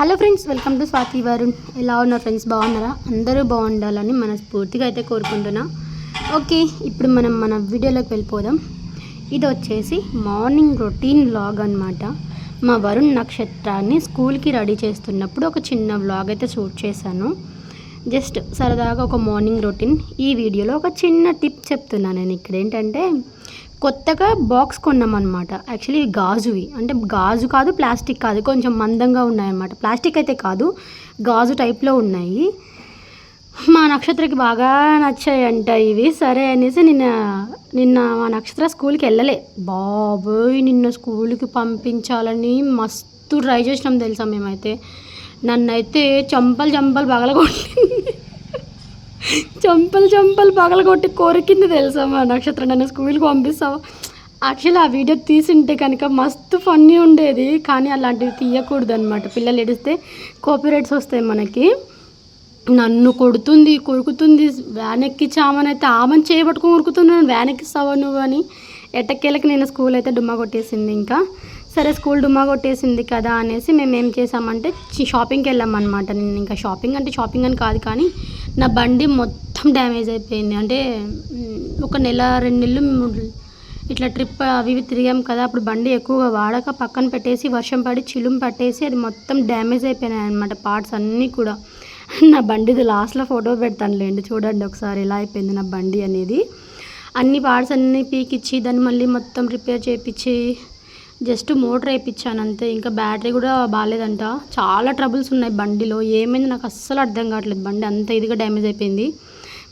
Hello friends welcome to Swathi Varun. ఎలా ఉన్నారు friends? బాగున్నారా? అందరూ బాగుండాలని మనస్ఫూర్తిగా అయితే కోరుకుంటున్నా. ఓకే ఇప్పుడు మనం మన వీడియోలోకి వెళ్ళిపోదాం. ఇది వచ్చేసి మార్నింగ్ రొటీన్ వ్లాగ్ అనమాట మా వరుణ్ నక్షత్రాన్ని స్కూల్కి రెడీ చేస్తున్నప్పుడు ఒక చిన్న వ్లాగ్ అయితే షూట్ చేశాను. జస్ట్ సరదాగా ఒక మార్నింగ్ రొటీన్. ఈ వీడియోలో ఒక చిన్న టిప్ చెప్తున్నాను నేను. ఇక్కడ ఏంటంటే కొత్తగా బాక్స్ కొన్నామన్నమాట. యాక్చువల్లీ గాజువి. అంటే గాజు కాదు ప్లాస్టిక్ కాదు. కొంచెం మందంగా ఉన్నాయన్నమాట. ప్లాస్టిక్ అయితే కాదు గాజు టైప్లో ఉన్నాయి. మా నక్షత్రకి బాగా నచ్చాయంట ఇవి. సరే అనేసి నిన్న నిన్న మా నక్షత్ర స్కూల్కి వెళ్ళలే. బాబోయ్! నిన్న స్కూల్కి పంపించాలని మస్తు ట్రై చేసినాం తెలుసా మేమైతే. నన్నైతే చంపలు చంపలు పగలగొట్టింది. చంపలు చంపలు పగలగొట్టి కోరికింది తెలుసా మా నక్షత్రం? నన్ను స్కూల్కి పంపిస్తావు? యాక్చువల్లీ ఆ వీడియో తీసింటే కనుక మస్తు ఫన్నీ ఉండేది కానీ అలాంటివి తీయకూడదు అనమాట పిల్లలు ఏడిస్తే కాపీరైట్స్ వస్తాయి మనకి. నన్ను కొడుతుంది కొరుకుతుంది వ్యాన్ ఎక్కించామనైతే ఆమెను చేయబట్టుకుని ఉరుకుతున్నాను వ్యాన్ ఎక్కిస్తావా నువ్వు అని. ఎట్టకేళ్ళకి నేను స్కూల్ అయితే డుమ్మా కొట్టేసింది ఇంకా. సరే స్కూల్ డుమ్మా కొట్టేసింది కదా అనేసి మేము ఏం చేసామంటే చి- షాపింగ్కి వెళ్ళామన్నమాట. నేను ఇంకా షాపింగ్ అంటే షాపింగ్ అని కాదు కానీ నా బండి మొత్తం డ్యామేజ్ అయిపోయింది. అంటే ఒక నెల రెండు నెలలు ఇట్లా ట్రిప్ అవి ఇవి తిరిగాం కదా అప్పుడు బండి ఎక్కువగా వాడక పక్కన పెట్టేసి వర్షం పడి చిలుం పట్టేసి అది మొత్తం డ్యామేజ్ అయిపోయినాయి అనమాట పార్ట్స్ అన్నీ కూడా. నా బండిది లాస్ట్లో ఫోటో పెడతానులేండి చూడండి ఒకసారి ఎలా అయిపోయింది నా బండి అనేది. అన్ని పార్ట్స్ అన్నీ పీకిచ్చి దాన్ని మళ్ళీ మొత్తం రిపేర్ చేయించి జస్ట్ మోటర్ వేయించాను అంతే. ఇంకా బ్యాటరీ కూడా బాగాలేదంట. చాలా ట్రబుల్స్ ఉన్నాయి బండిలో. ఏమైంది నాకు అస్సలు అర్థం కావట్లేదు. బండి అంత ఇదిగా డ్యామేజ్ అయిపోయింది.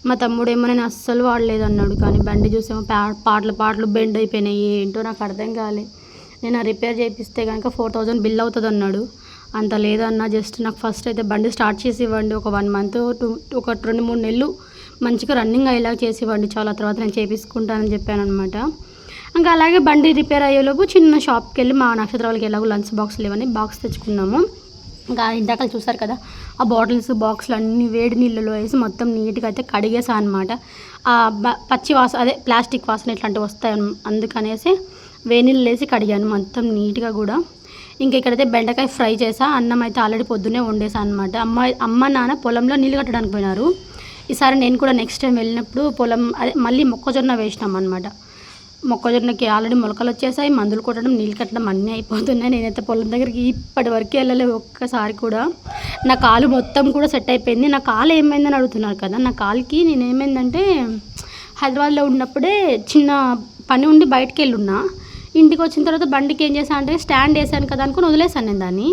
మా తమ్ముడు ఏమో నేను అస్సలు వాడలేదు అన్నాడు. కానీ బండి చూసేమో పా పాటలు పాటలు బెండ్ అయిపోయినాయి. ఏంటో నాకు అర్థం కాలే. నేను ఆ రిపేర్ చేపిస్తే కనుక ఫోర్ థౌజండ్ బిల్ అవుతుంది అన్నాడు. అంత లేదన్నా జస్ట్ నాకు ఫస్ట్ అయితే బండి స్టార్ట్ చేసి ఇవ్వండి. ఒక వన్ మంత్ టూ ఒక రెండు మూడు నెలలు మంచిగా రన్నింగ్ అయ్యేలాగా చేసి ఇవ్వండి. చాలా తర్వాత నేను చేపించుకుంటానని చెప్పాను అనమాట ఇంకా అలాగే బండి రిపేర్ అయ్యేలోపు చిన్న షాప్కి వెళ్ళి మా నక్షత్ర వాళ్ళకి ఎలాగో లంచ్ బాక్స్ లేవని బాక్స్ తెచ్చుకున్నాము. ఇంకా ఇందాక చూసారు కదా ఆ బాటిల్స్ బాక్స్లు అన్ని వేడి నీళ్ళలో వేసి మొత్తం నీట్గా అయితే కడిగేసా అనమాట ఆ పచ్చి వాసన అదే ప్లాస్టిక్ వాసన ఇట్లాంటివి వస్తాయి అందుకనేసి వేడి నీళ్ళు వేసి కడిగాను మొత్తం నీట్గా కూడా. ఇంకా ఇక్కడైతే బెండకాయ ఫ్రై చేసా అన్నం అయితే ఆల్రెడీ పొద్దునే వండేసా అనమాట అమ్మ అమ్మ నాన్న పొలంలో నీళ్ళు కట్టడానికి పోయినారు. ఈసారి నేను కూడా నెక్స్ట్ టైం వెళ్ళినప్పుడు పొలం అదే మళ్ళీ మొక్కజొన్న వేసినాం అనమాట మొక్కజొన్నకి ఆల్రెడీ మొలకలు వచ్చేసాయి మందులు కొట్టడం నీళ్ళు కట్టడం అన్నీ అయిపోతున్నాయి. నేనైతే పొలం దగ్గరికి ఇప్పటి వరకు వెళ్ళలేదు ఒక్కసారి కూడా. నా కాలు మొత్తం కూడా సెట్ అయిపోయింది. నా కాలు ఏమైందని అడుగుతున్నారు కదా నా కాలుకి నేను ఏమైందంటే హైదరాబాద్లో ఉన్నప్పుడే చిన్న పని ఉండి బయటికి వెళ్ళున్నా. ఇంటికి వచ్చిన తర్వాత బండికి ఏం చేశాను అంటే స్టాండ్ వేసాను కదా అనుకుని వదిలేసాను నేను దాన్ని.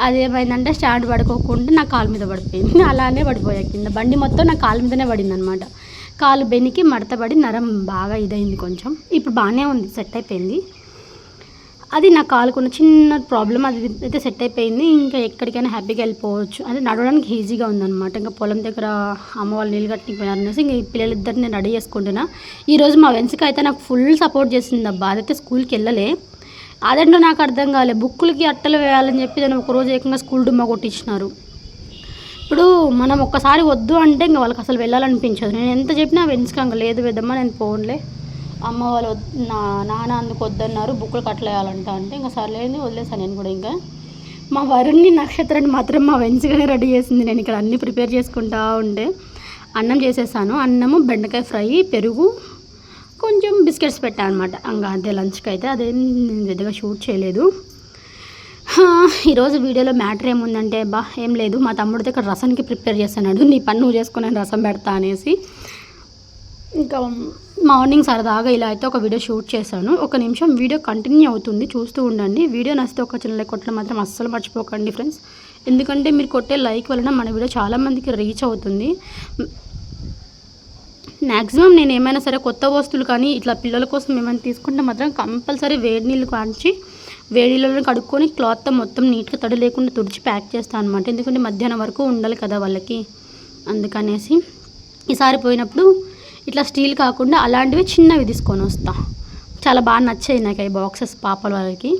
అది ఏమైందంటే స్టాండ్ పడుకోకుండా నా కాలు మీద పడిపోయింది. అలానే పడిపోయా కింద. బండి మొత్తం నా కాలు మీదనే పడింది అనమాట కాలు బెనికి మడతబడి నరం బాగా ఇదైంది కొంచెం. ఇప్పుడు బాగానే ఉంది సెట్ అయిపోయింది. అది నా కాలుకున్న చిన్న ప్రాబ్లం అది అయితే సెట్ అయిపోయింది. ఇంకా ఎక్కడికైనా హ్యాపీగా వెళ్ళిపోవచ్చు. అంటే నడవడానికి ఈజీగా ఉందన్నమాట. ఇంకా పొలం దగ్గర అమ్మ వాళ్ళు నీళ్ళు కట్టిపోయినారు అనేసి ఇంక ఈ పిల్లలిద్దరిని నేను రెడీ చేసుకుంటున్నా. ఈరోజు మా వెన్స్కి అయితే నాకు ఫుల్ సపోర్ట్ చేసింది అబ్బా. అదైతే స్కూల్కి వెళ్ళలే. అదేంటో నాకు అర్థం కాలే. బుక్కులకి అట్టలు వేయాలని చెప్పి దాన్ని ఒకరోజు ఏకంగా స్కూల్ డుమ్మ కొట్టించినారు. ఇప్పుడు మనం ఒక్కసారి వద్దు అంటే ఇంకా వాళ్ళకి అసలు వెళ్ళాలనిపించదు. నేను ఎంత చెప్పినా వెనుక లేదు వేదమ్మా నేను పోన్లే. అమ్మ వాళ్ళు నా నాన్న అందుకు వద్దన్నారు బుక్కులు కట్టలేయాలంట అంటే ఇంకా సర్లేదు వదిలేసాను నేను కూడా ఇంకా. మా వరుణ్ణి నక్షత్రాన్ని మాత్రం మా వెన్స్గానే రెడీ చేసింది. నేను ఇక్కడ అన్నీ ప్రిపేర్ చేసుకుంటా ఉండే. అన్నం చేసేసాను. అన్నము బెండకాయ ఫ్రై పెరుగు కొంచెం బిస్కెట్స్ పెట్టాను అనమాట ఇంకా అంతే లంచ్కి అయితే అదేం నేను పెద్దగా షూట్ చేయలేదు. ఈరోజు వీడియోలో మ్యాటర్ ఏముందంటే బా ఏం లేదు. మా తమ్ముడితో ఇక్కడ రసానికి ప్రిపేర్ చేస్తున్నాడు. నీ పని నువ్వు చేసుకుని నేను రసం పెడతా అనేసి. ఇంకా మార్నింగ్ సరదాగా ఇలా అయితే ఒక వీడియో షూట్ చేశాను. ఒక నిమిషం వీడియో కంటిన్యూ అవుతుంది. చూస్తూ ఉండండి. వీడియో నచ్చితే ఒక చిన్న లైక్ కొట్టడం మాత్రం అస్సలు మర్చిపోకండి ఫ్రెండ్స్. ఎందుకంటే మీరు కొట్టే లైక్ వలన మన వీడియో చాలామందికి రీచ్ అవుతుంది. మ్యాక్సిమం నేను ఏమైనా సరే కొత్త వస్తువులు కానీ ఇట్లా పిల్లల కోసం ఏమైనా తీసుకుంటే మాత్రం కంపల్సరీ వేడి నీళ్ళు కాంచి వేడి కడుక్కొని క్లాత్తో మొత్తం నీట్గా తడి లేకుండా తుడిచి ప్యాక్ చేస్తాను అనమాట ఎందుకంటే మధ్యాహ్నం వరకు ఉండాలి కదా వాళ్ళకి. అందుకనేసి ఈసారి పోయినప్పుడు ఇట్లా స్టీల్ కాకుండా అలాంటివి చిన్నవి తీసుకొని వస్తా. చాలా బాగా నచ్చాయి నాకు ఈ బాక్సెస్ పాపల వాళ్ళకి.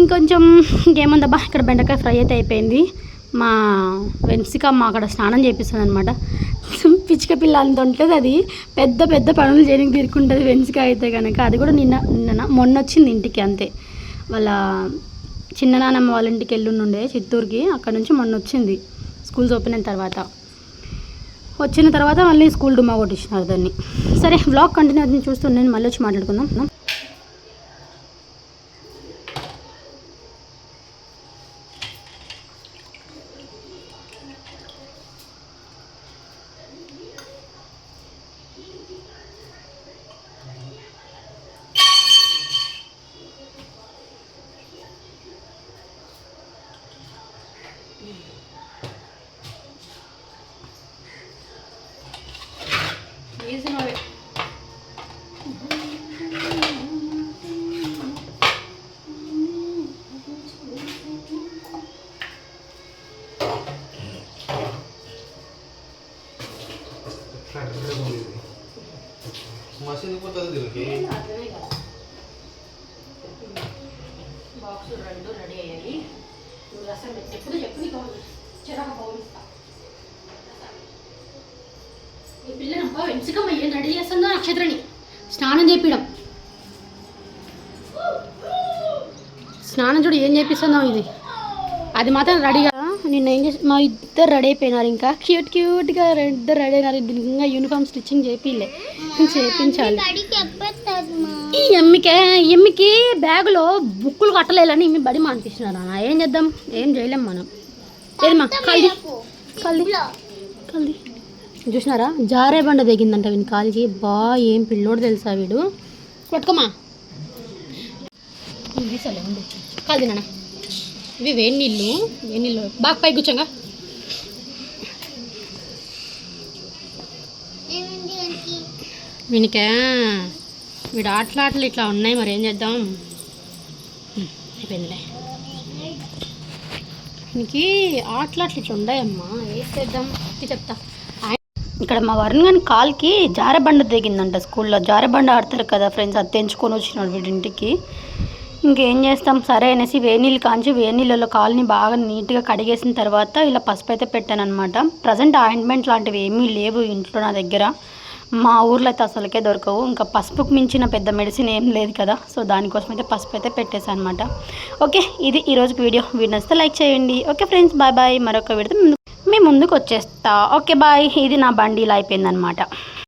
ఇంకొంచెం ఇంకేముందబ్బా ఇక్కడ బెండకాయ ఫ్రై అయితే అయిపోయింది. మా వెన్సిక మా అక్కడ స్నానం చేపిస్తుంది అనమాట పిచ్చిక పిల్ల అంత ఉంటుంది అది. పెద్ద పెద్ద పనులు చేయడానికి తీరుకుంటుంది వెన్సిక అయితే కనుక అది కూడా నిన్న నిన్న మొన్న వచ్చింది ఇంటికి అంతే. వాళ్ళ చిన్న నానమ్మ వాళ్ళ ఇంటికి వెళ్ళుండే చిత్తూరుకి. అక్కడ నుంచి మొన్న వచ్చింది. స్కూల్స్ ఓపెన్ అయిన తర్వాత. వచ్చిన తర్వాత మళ్ళీ స్కూల్ డుమా కొట్టించినారు దాన్ని. సరే బ్లాగ్ కంటిన్యూ అవుతుంది చూస్తూ నేను మళ్ళీ వచ్చి మాట్లాడుకుందాం. మసీదు పోతుంది దీనికి బాక్స్ రెండు రెడీ అయ్యాయి నువ్వు రసం ఎప్పుడు చెప్పు నీకు చిరాకు పౌలిస్తా ఎంచుకమ్మ ఏం రెడీ చేస్తుందో నక్షత్రని స్నానం చేపియడం. స్నానం చూడు ఏం చేపిస్తుందో ఇది. అది మాత్రం రెడీగా నిన్న ఏం చేసి మా ఇద్దరు రెడీ అయిపోయినారు ఇంకా. క్యూట్ క్యూట్గా ఇద్దరు రెడీ అయినారు. దీనికి ఇంకా యూనిఫామ్ స్టిచ్చింగ్ చేపిలే. చేపించాలి. ఈ ఎమ్మికే ఎమ్మికి బ్యాగులో బుక్కులు కట్టలేదని ఇమ్మి బడి మానిపిస్తున్నారు నాన్న. ఏం చేద్దాం? ఏం చేయలేం మనం. ఏదమ్మా కల్ది. కల్ది. కల్ది. చూసినారా? జారే బండ దిగిందంట వీని కాలికి. బా ఏం పిల్లోడు తెలుసా వీడు? పట్టుకోమా కాదు నాన్న ఇవి వేడి నీళ్ళు వేడి నీళ్ళు. బాగా పై కూర్చోంగా. వీనికా? వీడు ఆటలు ఆటలు ఇట్లా ఉన్నాయి మరి ఏం చేద్దాం? అయిపోయిందిలే. వీనికి ఆటలు అట్లా ఇట్లా ఉన్నాయమ్మా. ఏం చేద్దాం? చెప్తా. ఇక్కడ మా వరుణ్ గారి కాల్కి జారబండ దిగిందంట స్కూల్లో. జారబండ ఆడతారు కదా ఫ్రెండ్స్ అది తెంచుకొని వచ్చినాడు వీడింటికి ఇంకేం చేస్తాం? సరే అనేసి వేనీళ్ళు కాంచి వేనీళ్ళలో కాల్ని బాగా నీట్గా కడిగేసిన తర్వాత ఇలా పసుపు అయితే పెట్టాను అనమాట ప్రజెంట్ ఆయింట్మెంట్ లాంటివి ఏమీ లేవు ఇంట్లో నా దగ్గర. మా ఊర్లో అయితే అసలుకే దొరకవు. ఇంకా పసుపుకు మించిన పెద్ద మెడిసిన్ ఏం లేదు కదా. సో దానికోసం అయితే పసుపు అయితే పెట్టేశాను అనమాట ఓకే ఇది ఈరోజు వీడియో. వీడియో నచ్చితే లైక్ చేయండి. Okay friends bye bye. మరొక వీడియో మీ ముందుకు వచ్చేస్తా ఓకే బాయ్. ఇది నా బండిలా అయిపోయిందనమాట